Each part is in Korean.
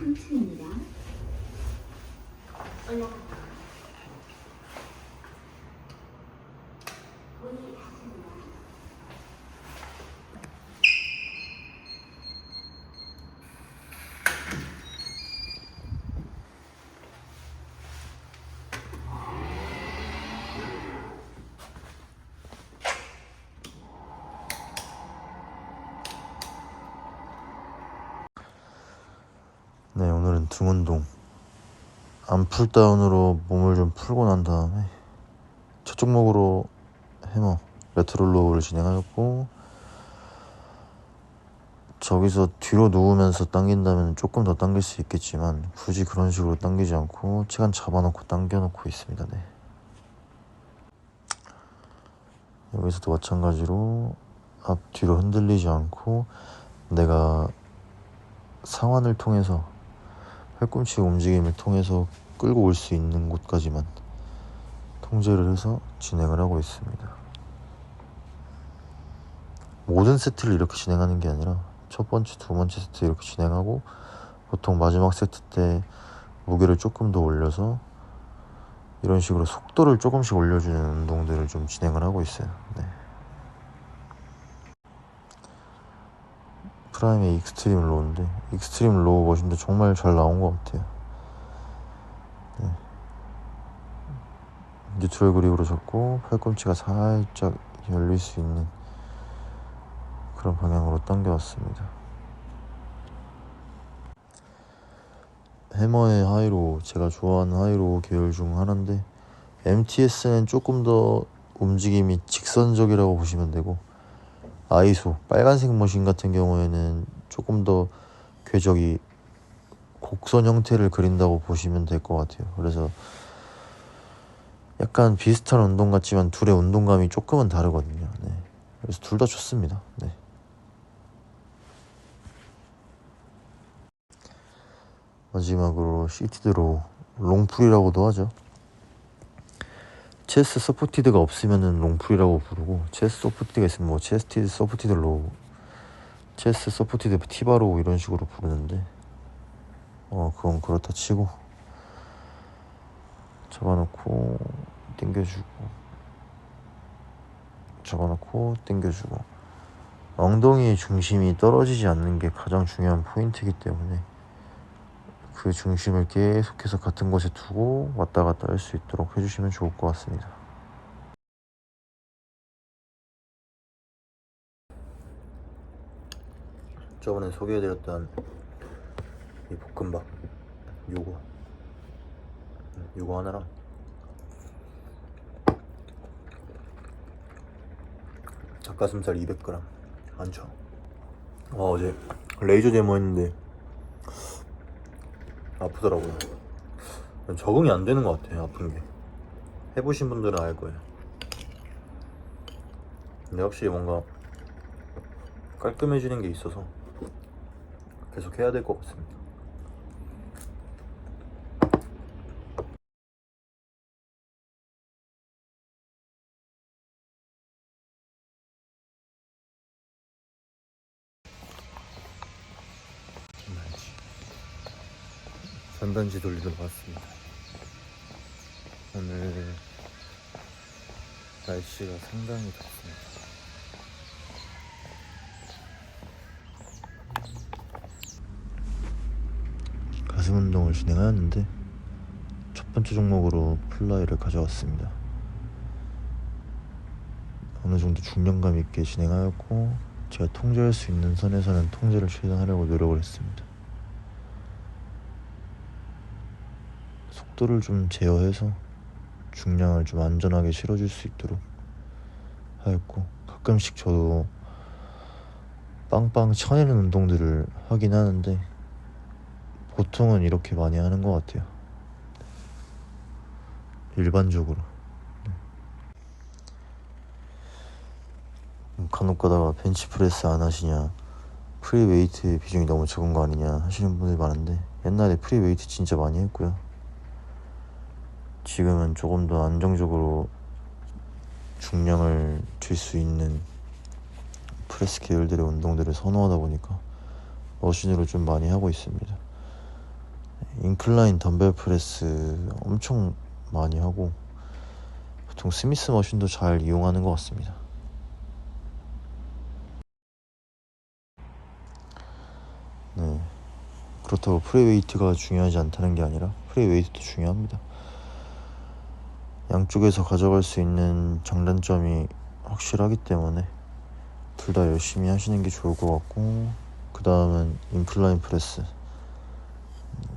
3층입니다. 올라갑니다. 문이 닫힙니다. 네, 오늘은 등 운동. 안풀 다운으로 몸을 좀 풀고 난 다음에 저쪽 목으로 해머, 레트롤 로우를 진행하였고 저기서 뒤로 누우면서 당긴다면 조금 더 당길 수 있겠지만 굳이 그런 식으로 당기지 않고 시간 잡아놓고 당겨놓고 있습니다. 네. 여기서도 마찬가지로 앞 뒤로 흔들리지 않고 내가 상완을 통해서 팔꿈치 움직임을 통해서 끌고 올 수 있는 곳까지만 통제를 해서 진행을 하고 있습니다. 모든 세트를 이렇게 진행하는 게 아니라 첫 번째, 두 번째 세트 이렇게 진행하고 보통 마지막 세트 때 무게를 조금 더 올려서 이런 식으로 속도를 조금씩 올려주는 운동들을 좀 진행을 하고 있어요. 네. 프라임의 익스트림 로우인데 익스트림 로우 머신도 정말 잘 나온 것 같아요. 네. 뉴트럴 그립으로 잡고 팔꿈치가 살짝 열릴 수 있는 그런 방향으로 당겨왔습니다. 해머의 하이로 제가 좋아하는 하이로 계열 중 하나인데 MTS는 조금 더 움직임이 직선적이라고 보시면 되고 아이소 빨간색 머신 같은 경우에는 조금 더 궤적이 곡선 형태를 그린다고 보시면 될 것 같아요. 그래서 약간 비슷한 운동 같지만 둘의 운동감이 조금은 다르거든요. 네. 그래서 둘 다 좋습니다. 네. 마지막으로 시티드로 롱풀이라고도 하죠. 체스 서포티드가 없으면은 롱풀이라고 부르고 체스 서포티드가 있으면 뭐 체스티드 서포티드 로우 체스 서포티드 티바로우 이런 식으로 부르는데 어 그건 그렇다 치고 잡아놓고 당겨주고 잡아놓고 당겨주고. 엉덩이의 중심이 떨어지지 않는 게 가장 중요한 포인트이기 때문에 그 중심을 계속해서 같은 곳에 두고 왔다 갔다 할 수 있도록 해주시면 좋을 것 같습니다. 저번에 소개해드렸던 이 볶음밥 요거. 요거 하나랑. 닭가슴살 200g 안쳐 어, 어제 레이저 데모 했는데 아프더라고요. 적응이 안 되는 것 같아요, 아픈 게. 해보신 분들은 알 거예요. 근데 확실히 뭔가 깔끔해지는 게 있어서 계속 해야 될 것 같습니다. 전단지 돌리러 왔습니다. 오늘 날씨가 상당히 덥습니다. 가슴 운동을 진행하였는데 첫 번째 종목으로 플라이를 가져왔습니다. 어느 정도 중량감 있게 진행하였고 제가 통제할 수 있는 선에서는 통제를 최대한 하려고 노력을 했습니다. 속도를 좀 제어해서 중량을 좀 안전하게 실어줄 수 있도록 하였고 가끔씩 저도 빵빵 쳐내는 운동들을 하긴 하는데 보통은 이렇게 많이 하는 것 같아요. 일반적으로. 네. 음, 간혹 가다가 벤치프레스 안 하시냐 프리웨이트 비중이 너무 적은 거 아니냐 하시는 분들이 많은데 옛날에 프리웨이트 진짜 많이 했고요. 지금은 조금 더 안정적으로 중량을 줄 수 있는 프레스 계열들의 운동들을 선호하다 보니까 머신으로 좀 많이 하고 있습니다. 인클라인 덤벨 프레스 엄청 많이 하고 보통 스미스 머신도 잘 이용하는 것 같습니다. 네. 그렇다고 프리웨이트가 중요하지 않다는 게 아니라 프리웨이트도 중요합니다. 양쪽에서 가져갈 수 있는 장단점이 확실하기 때문에 둘 다 열심히 하시는 게 좋을 것 같고 그 다음은 인클라인 프레스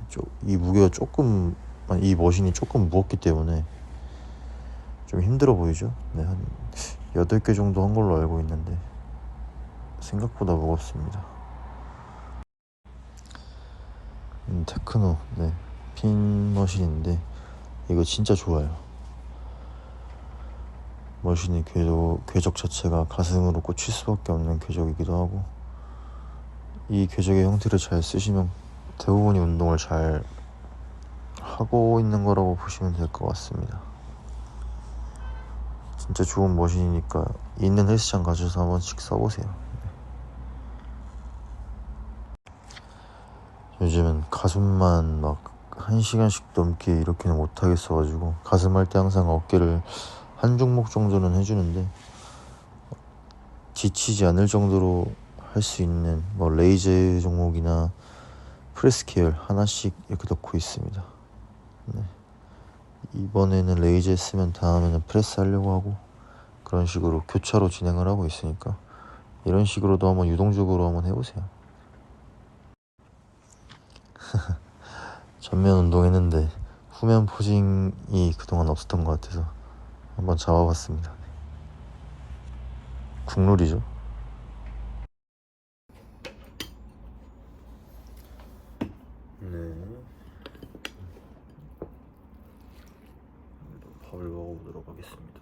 조- 이 무게가 조금 아니, 이 머신이 조금 무겁기 때문에 좀 힘들어 보이죠? 네, 한 8개 정도 한 걸로 알고 있는데 생각보다 무겁습니다. 음, 테크노 네, 핀 머신인데 이거 진짜 좋아요. 머신의 궤적, 궤적 자체가 가슴으로 꽂힐 수밖에 없는 궤적이기도 하고 이 궤적의 형태를 잘 쓰시면 대부분이 운동을 잘 하고 있는 거라고 보시면 될 것 같습니다. 진짜 좋은 머신이니까 있는 헬스장 가셔서 한 번씩 써보세요. 요즘은 가슴만 막한 시간씩 넘게 이렇게는 못 하겠어가지고 가슴 할 때 항상 어깨를 한 종목 정도는 해주는데 지치지 않을 정도로 할 수 있는 뭐 레이즈 종목이나 프레스 계열 하나씩 이렇게 넣고 있습니다. 네. 이번에는 레이즈 했으면 다음에는 프레스 하려고 하고 그런 식으로 교차로 진행을 하고 있으니까 이런 식으로도 한번 유동적으로 한번 해보세요. 전면 운동했는데 후면 포징이 그동안 없었던 것 같아서 한번 잡아봤습니다. 국룰이죠. 네. 밥을 먹어보도록 하겠습니다.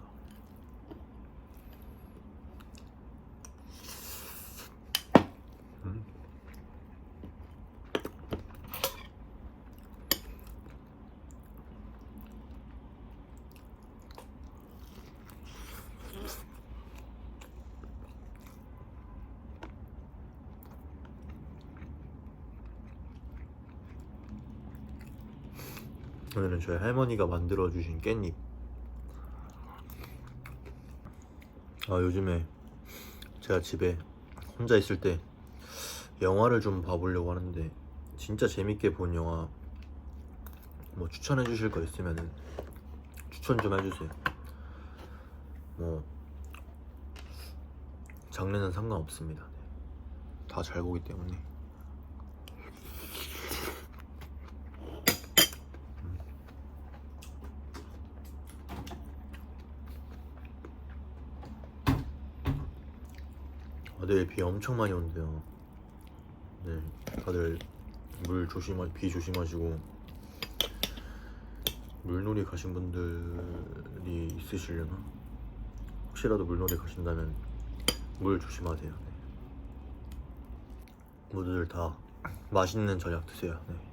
음. 오늘은 저희 할머니가 만들어 주신 깻잎. 아 요즘에 제가 집에 혼자 있을 때 영화를 좀 봐보려고 하는데 진짜 재밌게 본 영화 뭐 추천해 주실 거 있으면 추천 좀 해주세요. 뭐 장르는 상관없습니다. 다 잘 보기 때문에. 내일 비 엄청 많이 온대요. 네, 다들 물 조심하, 비 조심하시고 물놀이 가신 분들이 있으시려나? 혹시라도 물놀이 가신다면 물 조심하세요. 네. 모두들 다 맛있는 저녁 드세요. 네.